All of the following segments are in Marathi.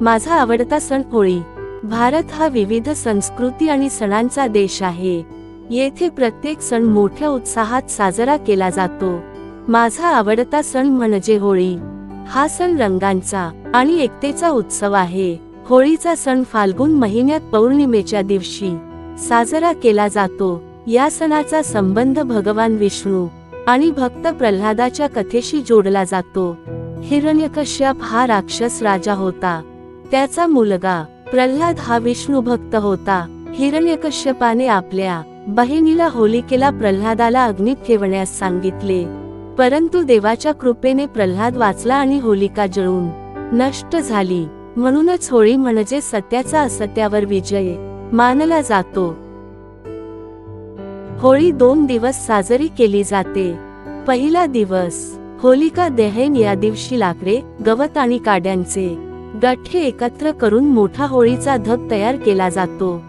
माझा आवडता सण होळी. भारत हा विविध संस्कृती आणि सणांचा देश आहे. येथे प्रत्येक सण मोठ्या उत्साहात साजरा केला जातो. माझा आवडता सण म्हणजे होळी. हा सण रंगांचा आणि एकतेचा उत्सव आहे. होळीचा सण फाल्गुन महिन्यात पौर्णिमेच्या दिवशी साजरा केला जातो. या सणाचा संबंध भगवान विष्णू आणि भक्त प्रल्हादाच्या कथेशी जोडला जातो. हिरण्यकश्यप हा राक्षस राजा होता. त्याचा मुलगा प्रल्हाद हा विष्णू भक्त होता. हिरण्यकश्यपाने आपल्या बहिणीला होलिकेला प्रल्हादाला अग्नीत ठेवण्यास सांगितले. परंतु देवाच्या कृपेने प्रल्हाद वाचला आणि होलिका जळून नष्ट झाली. म्हणूनच होळी म्हणजे सत्याचा असत्यावर विजय मानला जातो. होळी दोन दिवस साजरी केली जाते. पहिला दिवस होलिका दहन या दिवशी लाकडे गवत आणि काड्यांचे गठ्ठे एकत्र करून मोठा होळीचा धग तयार केला जातो.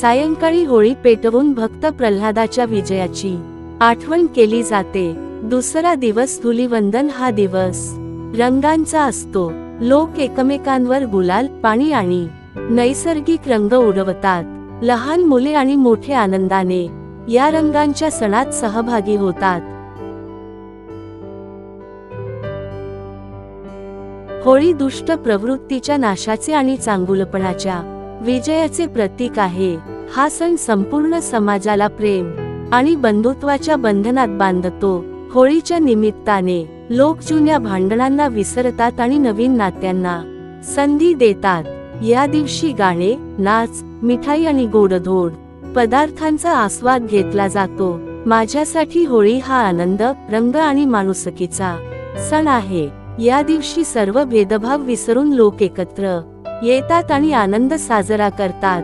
सायंकाळी होळी पेटवून भक्त प्रल्हादाच्या विजयाची आठवण केली जाते. दुसरा दिवस धुलीवंदन हा दिवस. रंगांचा असतो. लोक एकमेकांवर गुलाल पाणी आणि नैसर्गिक रंग उडवतात. लहान मुले आणि मोठे आनंदाने या रंगांच्या सणात सहभागी होतात. होळी दुष्ट प्रवृत्तीच्या नाशाचे आणि चांगुलपणाच्या विजयाचे प्रतीक आहे. हा सण संपूर्ण समाजाला प्रेम आणि बंधुत्वाच्या बंधनात बांधतो. होळीच्या निमित्ताने लोक जुन्या भांडणांना विसरतात आणि नवीन नात्यांना संधी देतात. या दिवशी गाणे नाच मिठाई आणि गोडधोड पदार्थांचा आस्वाद घेतला जातो. माझ्यासाठी होळी हा आनंद रंग आणि माणुसकीचा सण आहे. या दिवशी सर्व भेदभाव विसरून लोक एकत्र येतात आणि आनंद साजरा करतात.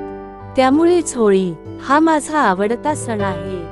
त्यामुळेच होळी हा माझा आवडता सण आहे.